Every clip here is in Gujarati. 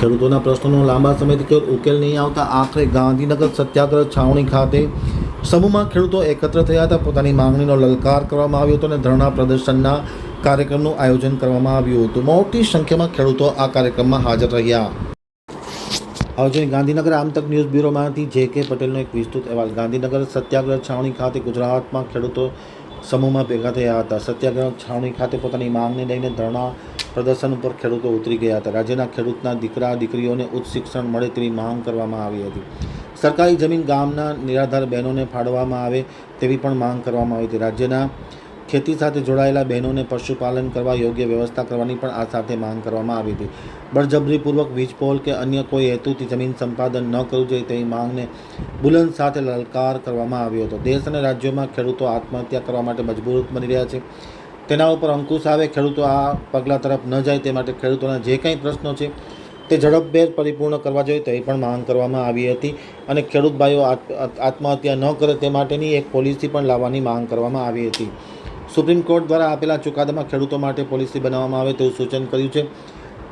ખેડૂતોના પ્રશ્નોનો લાંબા સમયથી ઉકેલ નહીં આવતા. આખરે ગાંધીનગર સત્યાગ્રહ છાવણી ખાતે સમૂહમાં ખેડૂતો એકત્ર થયા હતા. પોતાની માંગણીનો લલકાર કરવામાં આવ્યો હતો અને ધરણા પ્રદર્શનના કાર્યક્રમનું આયોજન કરવામાં આવ્યું હતું. મોટી સંખ્યામાં ખેડૂતો આ કાર્યક્રમમાં હાજર રહ્યા. હવે જોઈએ ગાંધીનગર આમતક ન્યૂઝ બ્યુરોમાંથી જે કે પટેલનો એક વિસ્તૃત અહેવાલ. ગાંધીનગર સત્યાગ્રહ છાવણી ખાતે ગુજરાતમાં ખેડૂતો સમૂહમાં ભેગા થયા હતા. સત્યાગ્રહ છાવણી ખાતે પોતાની માંગને લઈને ધરણા પ્રદર્શન ઉપર ખેડૂતો ઉતરી ગયા હતા. રાજ્યના ખેડૂતના દીકરા, દીકરીઓને ઉચ્ચ શિક્ષણ મળે તેવી માંગ કરવામાં આવી હતી. સરકારી જમીન ગામના નિરાધાર બહેનોને ફાળવવામાં આવે તેવી પણ માંગ કરવામાં આવી હતી. રાજ્યના ખેતી સાથે જોડાયેલા બહેનોને પશુપાલન કરવા યોગ્ય વ્યવસ્થા કરવાની પણ આ સાથે માંગ કરવામાં આવી હતી. બળજબરીપૂર્વક વીજપોલ કે અન્ય કોઈ હેતુથી જમીન સંપાદન ન કરવું જોઈએ તેવી માંગને બુલંદ સાથે લલકાર કરવામાં આવ્યો હતો. દેશ અને રાજ્યોમાં ખેડૂતો આત્મહત્યા કરવા માટે મજબૂર બની રહ્યા છે. તેના ઉપર અંકુશ આવે, ખેડૂતો આ પગલાં તરફ ન જાય તે માટે ખેડૂતોના જે કંઈ પ્રશ્નો છે તે ઝડપભેર પરિપૂર્ણ કરવા જોઈએ તેવી પણ માંગ કરવામાં આવી હતી અને ખેડૂત ભાઈઓ આત્મહત્યા ન કરે તે માટેની એક પોલિસી પણ લાવવાની માંગ કરવામાં આવી હતી. સુપ્રીમ કોર્ટ દ્વારા આપેલા ચુકાદામાં ખેડૂતો માટે પોલિસી બનાવવામાં આવે તેવું સૂચન કર્યું છે.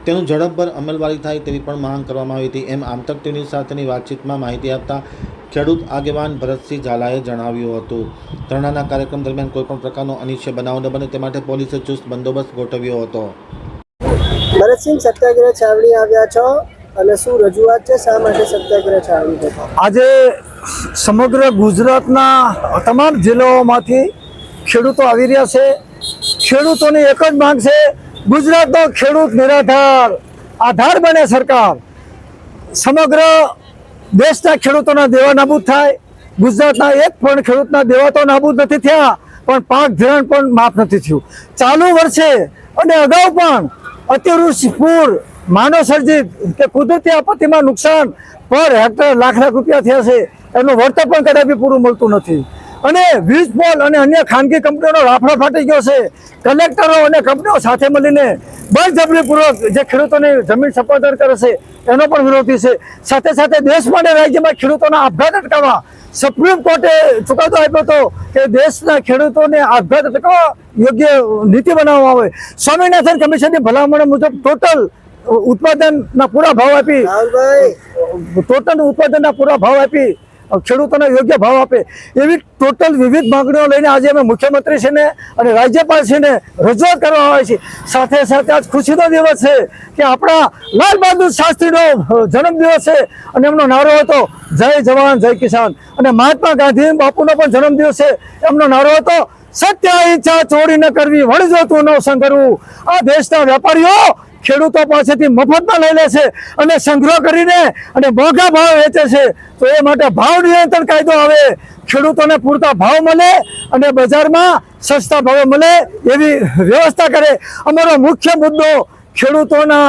તેનું ઝડપભર અમલવારી થાય તેવી પણ માંગ કરવામાં આવી હતી. એમ આમતક ટીવી સાથેની વાતચીતમાં માહિતી આપતા ખેડૂત આગેવાન ભરતસિંહ ઝાલાએ જણાવ્યું હતું. ધરણાના કાર્યક્રમ દરમિયાન કોઈપણ પ્રકારનો અનિચ્છ બનાવ ન બને તે માટે પોલીસે ચુસ્ત બંદોબસ્ત ગોઠવ્યો હતો. ભરતસિંહ સત્યાગ્રહ છાવણી આવ્યા છો અને શું રજૂઆત છે? શા માટે સત્યાગ્રહ છાવણી છે? આજે સમગ્ર ગુજરાતના તમામ જિલ્લાઓમાંથી ખેડૂતો આવી રહ્યા છે. ખેડૂતોની એક જ માંગ છે ગુજરાતનો ખેડૂત નિરાધાર, આધાર બને સરકાર. સમગ્ર દેશના ખેડૂતોના દેવા નાબૂદ થાય. ગુજરાતના એક પણ ખેડૂતના દેવા તો નાબૂદ નથી થયા, પણ પાક ધિરાણ પણ માફ નથી થયું. ચાલુ વર્ષે અને અગાઉ પણ અતિવૃષ્ટિ પૂર માનવ સર્જિત કે કુદરતી આપત્તિમાં નુકસાન પર હેક્ટર લાખ લાખ રૂપિયા થયા છે. એનું વળતર પણ કદાપી પૂરું મળતું નથી. અને વીજ પોલ અને અન્ય ખાનગી કંપનીઓનો રાફડો ફાટી ગયો છે. કલેક્ટરો અને કંપનીઓ સાથે મળીને બળજબરીપૂર્વક જે ખેડૂતોની જમીન સંપાદન કરે છે એનો પણ વિરોધી છે. સાથે સાથે દેશ અને રાજ્યમાં ખેડૂતોના આપઘાત અટકાવવા સુપ્રીમ કોર્ટે ચુકાદો આપ્યો હતો કે દેશના ખેડૂતોને આપઘાત અટકાવવા યોગ્ય નીતિ બનાવવામાં આવે. સ્વામિનાથન કમિશનની ભલામણ મુજબ ટોટલ ઉત્પાદનના પૂરા ભાવ આપી ટોટલ ઉત્પાદનના પૂરા ભાવ આપી ખેડૂતોને યોગ્ય ભાવ આપે. એવી ટોટલ વિવિધ માંગણીઓ લઈને આજે અમે મુખ્યમંત્રીશ્રીને અને રાજ્યપાલશ્રીને રજૂઆત કરવા આવે છે સાથે સાથે આજ ખુશીનો દિવસ છે કે આપણા લાલ બહાદુર શાસ્ત્રીનો જન્મદિવસ છે અને એમનો નારો હતો, જય જવાન, જય કિસાન. અને મહાત્મા ગાંધી બાપુનો પણ જન્મદિવસ છે. એમનો નારો હતો, સત્ય ઈચ્છા ચોરી ન કરવી વળજો તું ન સંઘરવું આ દેશના વેપારીઓ ખેડૂતો પાસેથી મફતમાં લઈ લે છે અને સંગ્રહ કરીને અને મોંઘા ભાવ વેચે છે. તો એ માટે ભાવ નિયંત્રણ કાયદો આવે. ખેડૂતોને પૂરતા ભાવ મળે અને બજારમાં સસ્તા ભાવે મળે એવી વ્યવસ્થા કરે. અમારો મુખ્ય મુદ્દો ખેડૂતોના